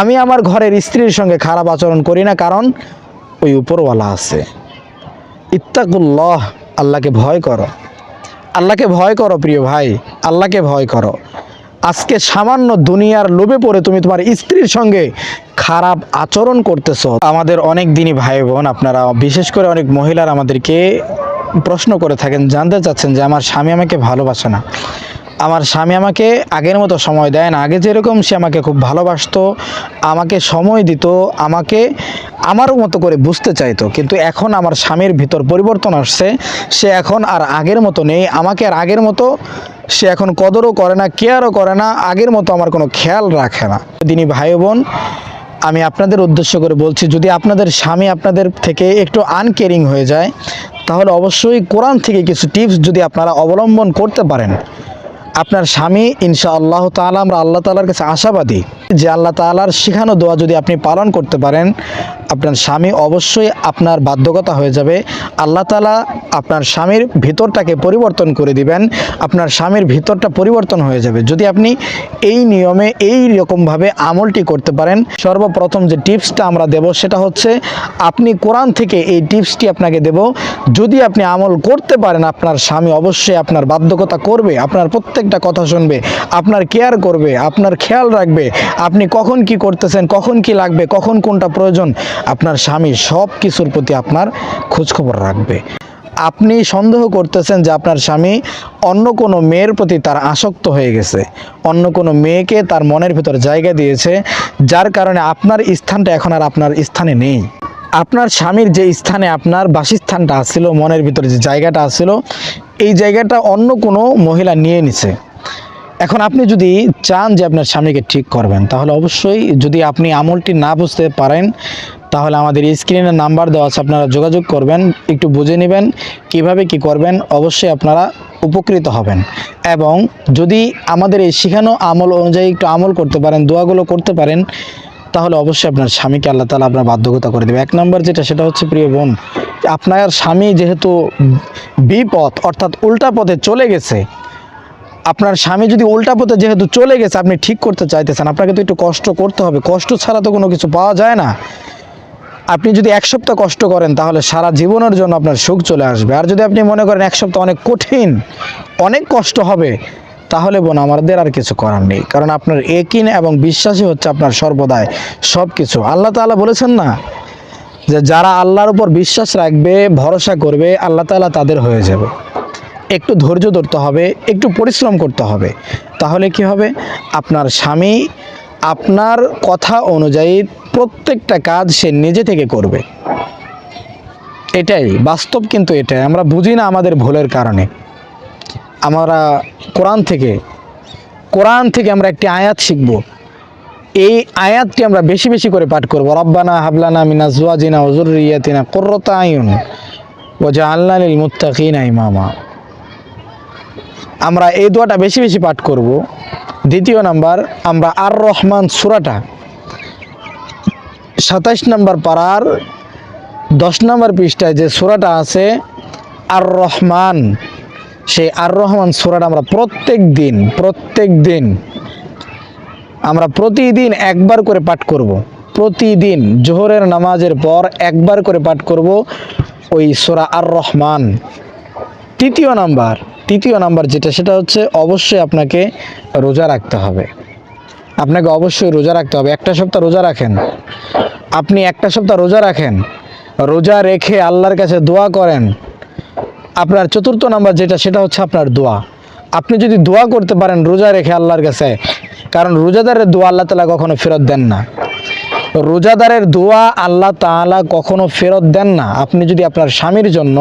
আমি আমার ঘরের স্ত্রীর সঙ্গে খারাপ আচরণ করি না, কারণ ওই উপরওয়ালা আছে। ইত্তাকুল্লাহ, আল্লাহকে ভয় করো। আল্লাহকে ভয় করো, প্রিয় ভাই, আল্লাহকে ভয় করো। আজকে সামান্য দুনিয়ার লোভে পড়ে তুমি তোমার স্ত্রীর সঙ্গে খারাপ আচরণ করতেছ। আমাদের অনেক দিনই ভাই বোন আপনারা বিশেষ করে অনেক মহিলার আমাদেরকে প্রশ্ন করে থাকেন, জানতে চাচ্ছেন যে আমার স্বামী আমাকে ভালোবাসে না। আমার স্বামী আমাকে আগের মতো সময় দেয় না। আগে যেরকম সে আমাকে খুব ভালোবাসত, আমাকে সময় দিত, আমাকে আমার মতো করে বুঝতে চাইতো। কিন্তু এখন আমার স্বামীর ভিতর পরিবর্তন আসছে, সে এখন আর আগের মতো নেই। আমাকে আর আগের মতো সে এখন কদরও করে না, কেয়ারও করে না, আগের মতো আমার কোনো খেয়াল রাখে না। তিনি ভাই বোন, আমি আপনাদের উদ্দেশ্য করে বলছি, যদি আপনাদের স্বামী আপনাদের থেকে একটু আনকেয়ারিং হয়ে যায়, তাহলে অবশ্যই কোরআন থেকে কিছু টিপস যদি আপনারা অবলম্বন করতে পারেন। আপনার স্বামী ইনশা আল্লাহ তাআলা, আমরা আল্লাহ তালার কাছে আশাবাদী যে আল্লাহ তালার শিখানো দোয়া যদি আপনি পালন করতে পারেন, আপনার স্বামী অবশ্যই আপনার বাধ্যকতা হয়ে যাবে। আল্লাহ তালা আপনার স্বামীর ভিতরটাকে পরিবর্তন করে দিবেন। আপনার স্বামীর ভিতরটা পরিবর্তন হয়ে যাবে। যদি আপনি এই নিয়মে, এই রকমভাবে আমলটি করতে পারেন, সর্বপ্রথম যে টিপসটা আমরা দেব সেটা হচ্ছে, আপনি কোরআন থেকে এই টিপসটি আপনাকে দেব। যদি আপনি আমল করতে পারেন, আপনার স্বামী অবশ্যই আপনার বাধ্যকতা করবে, আপনার প্রত্যেকটা কথা শুনবে, আপনার কেয়ার করবে, আপনার খেয়াল রাখবে, আপনি কখন কি করতেছেন, কখন কি লাগবে, কখন কোনটা প্রয়োজন, আপনার স্বামী সব কিছুর প্রতি আপনার খোঁজখবর রাখবে। আপনি সন্দেহ করতেছেন যে আপনার স্বামী অন্য কোনো মেয়ের প্রতি তার আসক্ত হয়ে গেছে, অন্য কোনো মেয়েকে তার মনের ভিতর জায়গা দিয়েছে, যার কারণে আপনার স্থানটা এখন আর আপনার স্থানে নেই। আপনার স্বামীর যে স্থানে আপনার বাসস্থানটা আসছিল মনের ভিতরে যে জায়গাটা আসছিল এই জায়গাটা অন্য কোনো মহিলা নিয়ে নিছে। এখন আপনি যদি চান যে আপনার স্বামীকে ঠিক করবেন, তাহলে অবশ্যই যদি আপনি আমলটি না বুঝতে পারেন, তাহলে আমাদের স্ক্রিনে নাম্বার দেওয়া আছে, আপনারা যোগাযোগ করবেন, একটু বুঝে নেবেন কীভাবে কি করবেন, অবশ্যই আপনারা উপকৃত হবেন। এবং যদি আমাদের এই শেখানো আমল অনুযায়ী একটু আমল করতে পারেন, দোয়াগুলো করতে পারেন তাহলে অবশ্যই আপনার স্বামীকে আল্লাহ তালা আপনার বাধ্যকতা করে দেবে। এক নম্বর যেটা, সেটা হচ্ছে প্রিয় বোন, আপনার স্বামী যেহেতু বিপথ অর্থাৎ উল্টা পথে চলে গেছে, আপনার স্বামী যদি উল্টা পথে যেহেতু চলে গেছে, আপনি ঠিক করতে চাইতেছেন, আপনাকে তো একটু কষ্ট করতে হবে। কষ্ট ছাড়া তো কোনো কিছু পাওয়া যায় না। আপনি যদি এক সপ্তাহ কষ্ট করেন, তাহলে সারা জীবনের জন্য আপনার সুখ চলে আসবে। আর যদি আপনি মনে করেন এক সপ্তাহ অনেক কঠিন, অনেক কষ্ট হবে তাহলে বোন, আমাদের আর কিছু করার নেই। কারণ আপনার একিন এবং বিশ্বাসই হচ্ছে আপনার সর্বদাই সব কিছু আল্লাহ তাআলা বলেছেন না যে যারা আল্লাহর উপর বিশ্বাস রাখবে, ভরসা করবে, আল্লাহ তাআলা তাদের হয়ে যাবে। একটু ধৈর্য ধরতে হবে, একটু পরিশ্রম করতে হবে। তাহলে কি হবে? আপনার স্বামী আপনার কথা অনুযায়ী প্রত্যেকটা কাজ সে নিজে থেকে করবে। এটাই, বাস্তব কিন্তু এটাই। আমরা বুঝি না আমাদের ভুলের কারণে। আমরা কোরআন থেকে কোরআন থেকে আমরা একটি আয়াত শিখব। এই আয়াতটি আমরা বেশি বেশি করে পাঠ করব। রব্বানা হাবলানা মিনা জুয়াজিনা ওজুরিয়াতিনা কুররাতা আয়ুন ওয়াজআলনা লিল মুত্তাকিনা ইমামা। আমরা এই দোয়াটা বেশি বেশি পাঠ করব। দ্বিতীয় নাম্বার, আমরা আর রহমান সুরাটা সাতাইশ নাম্বার পাড়ার দশ নম্বর পৃষ্ঠায় যে সুরাটা আছে আর রহমান সেই আর রহমান সুরাটা আমরা প্রত্যেক দিন প্রত্যেক দিন আমরা প্রতিদিন একবার করে পাঠ করব। প্রতিদিন জোহরের নামাজের পর একবার করে পাঠ করব ওই সোরা আর রহমান তৃতীয় নাম্বার তৃতীয় নাম্বার যেটা, সেটা হচ্ছে অবশ্যই আপনাকে রোজা রাখতে হবে। আপনাকে অবশ্যই রোজা রাখতে হবে। একটা সপ্তাহ রোজা রাখেন। আপনি একটা সপ্তাহ রোজা রাখেন। রোজা রেখে আল্লাহর কাছে দোয়া করেন। আপনার চতুর্থ নাম্বার যেটা, সেটা হচ্ছে আপনার দোয়া। আপনি যদি দোয়া করতে পারেন রোজা রেখে আল্লাহর কাছে, কারণ রোজাদারের দোয়া আল্লাহ তালা কখনো ফেরত দেন না। রোজাদারের দোয়া আল্লাহ তাআলা কখনো ফেরত দেন না। আপনি যদি আপনার স্বামীর জন্য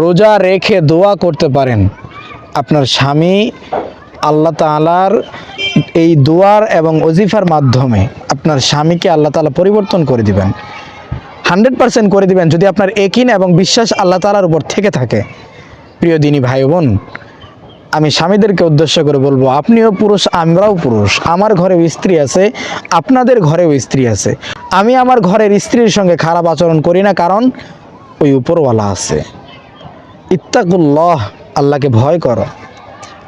রোজা রেখে দোয়া করতে পারেন, আপনার স্বামী আল্লাহ তাআলার এই দোয়ার এবং অজিফার মাধ্যমে আপনার স্বামীকে আল্লাহ তাআলা পরিবর্তন করে দিবেন। হান্ড্রেড পার্সেন্ট করে দিবেন যদি আপনার একিন এবং বিশ্বাস আল্লাহ তাআলার উপর থেকে থাকে। প্রিয় দিনী ভাই বোন, আমি স্বামীদেরকে উদ্দেশ্য করে বলব, আপনিও পুরুষ, আমরাও পুরুষ। আমার ঘরেও স্ত্রী আছে, আপনাদের ঘরেও স্ত্রী আছে। আমি আমার ঘরের স্ত্রীর সঙ্গে খারাপ আচরণ করি না, কারণ ওই উপরওয়ালা আছে। ইত্তাকুল্লাহ, আল্লাহকে ভয় করো।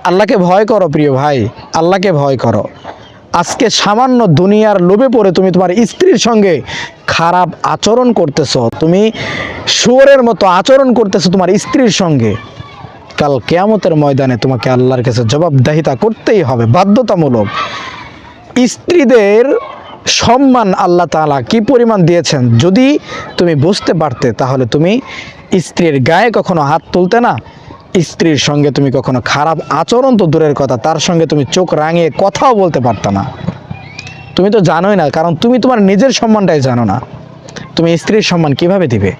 আল্লাহকে ভয় করো, প্রিয় ভাই, আল্লাহকে ভয় করো। আজকে সামান্য দুনিয়ার লোভে পড়ে তুমি তোমার স্ত্রীর সঙ্গে খারাপ আচরণ করতেছ। তুমি শুয়োরের মতো আচরণ করতেছো তোমার স্ত্রীর সঙ্গে। কাল কেয়ামতের ময়দানে তোমাকে আল্লাহর কাছে জবাবদাহিতা করতেই হবে, বাধ্যতামূলক। স্ত্রীদের সম্মান আল্লাহ তাআলা কি পরিমাণ দিয়েছেন? যদি তুমি বুঝতে পারতে, তাহলে তুমি স্ত্রীর গায়ে কখনো হাত তুলতে না। স্ত্রীর সঙ্গে তুমি কখনো খারাপ আচরণ তো দূরের কথা, তার সঙ্গে তুমি চোখ রাঙিয়ে কথাও বলতে পারত না। তুমি তো জানোই না, কারণ তুমি তোমার নিজের সম্মানটাই জানো না। তুমি স্ত্রীর সম্মান কীভাবে দিবে?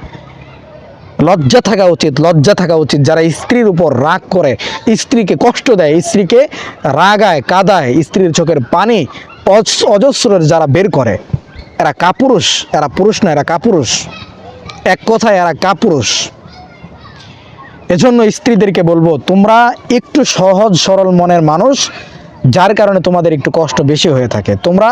লজ্জা থাকা উচিত, লজ্জা থাকা উচিত। যারা স্ত্রীর উপর রাগ করে, স্ত্রীকে কষ্ট দেয়, স্ত্রীকে রাগায়, কাদায়, স্ত্রীর চোখের পানি অজ- অজস্রের যারা বের করে, এরা কাপুরুষ। এরা পুরুষ না, এরা কাপুরুষ। এক কথায় এরা কাপুরুষ। এজন্য স্ত্রীদেরকে বলব, তোমরা একটু সহজ সরল মনের মানুষ, যার কারণে তোমাদের একটু কষ্ট বেশি হয়ে থাকে। তোমরা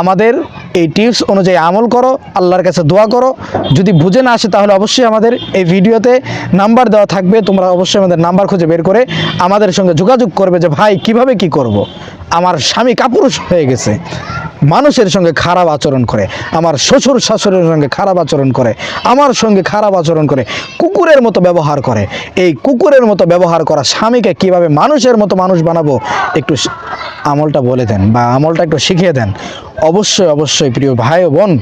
আমাদের এই টিপস অনুযায়ী আমল করো, আল্লাহর কাছে দোয়া করো। যদি বুঝে না আসে তাহলে অবশ্যই আমাদের এই ভিডিওতে নাম্বার দেওয়া থাকবে, তোমরা অবশ্যই আমাদের নাম্বার খুঁজে বের করে আমাদের সঙ্গে যোগাযোগ করবে যে, ভাই, কীভাবে কি করব। আমার স্বামী কাপুরুষ হয়ে গেছে, মানুষের সঙ্গে খারাপ আচরণ করে, আমার শ্বশুর শাশুড়ির সঙ্গে খারাপ আচরণ করে, আমার সঙ্গে খারাপ আচরণ করে, কুকুরের মতো ব্যবহার করে। এই কুকুরের মতো ব্যবহার করা স্বামীকে কীভাবে মানুষের মতো মানুষ বানাবো, একটু আমলটা বলে দেন বা আমলটা একটু শিখিয়ে দেন। অবশ্যই অবশ্যই প্রিয় ভাই ও বোন,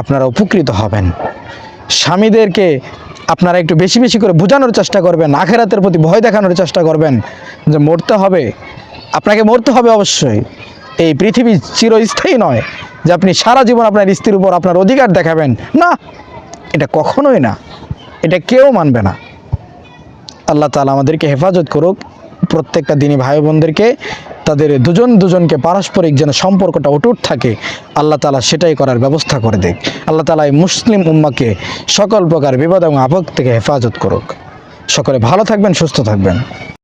আপনারা উপকৃত হবেন। স্বামীদেরকে আপনারা একটু বেশি বেশি করে বোঝানোর চেষ্টা করবেন, আখেরাতের প্রতি ভয় দেখানোর চেষ্টা করবেন, যে মরতে হবে, আপনাকে মরতে হবে অবশ্যই। এই পৃথিবী চিরস্থায়ী নয়, যে আপনি সারা জীবন আপনার স্ত্রীর উপর আপনার অধিকার দেখাবেন। না, এটা কখনোই না, এটা কেউ মানবে না। আল্লাহ তালা আমাদেরকে হেফাজত করুক, প্রত্যেকটা দিনই ভাই বোনদেরকে তাদের দুজন দুজনকে পারস্পরিক যেন সম্পর্কটা অটুট থাকে, আল্লাহ তালা সেটাই করার ব্যবস্থা করে দেখ আল্লাহ তালা এই মুসলিম উম্মাকে সকল প্রকার বিপদ এবং আপদ থেকে হেফাজত করুক। সকলে ভালো থাকবেন, সুস্থ থাকবেন।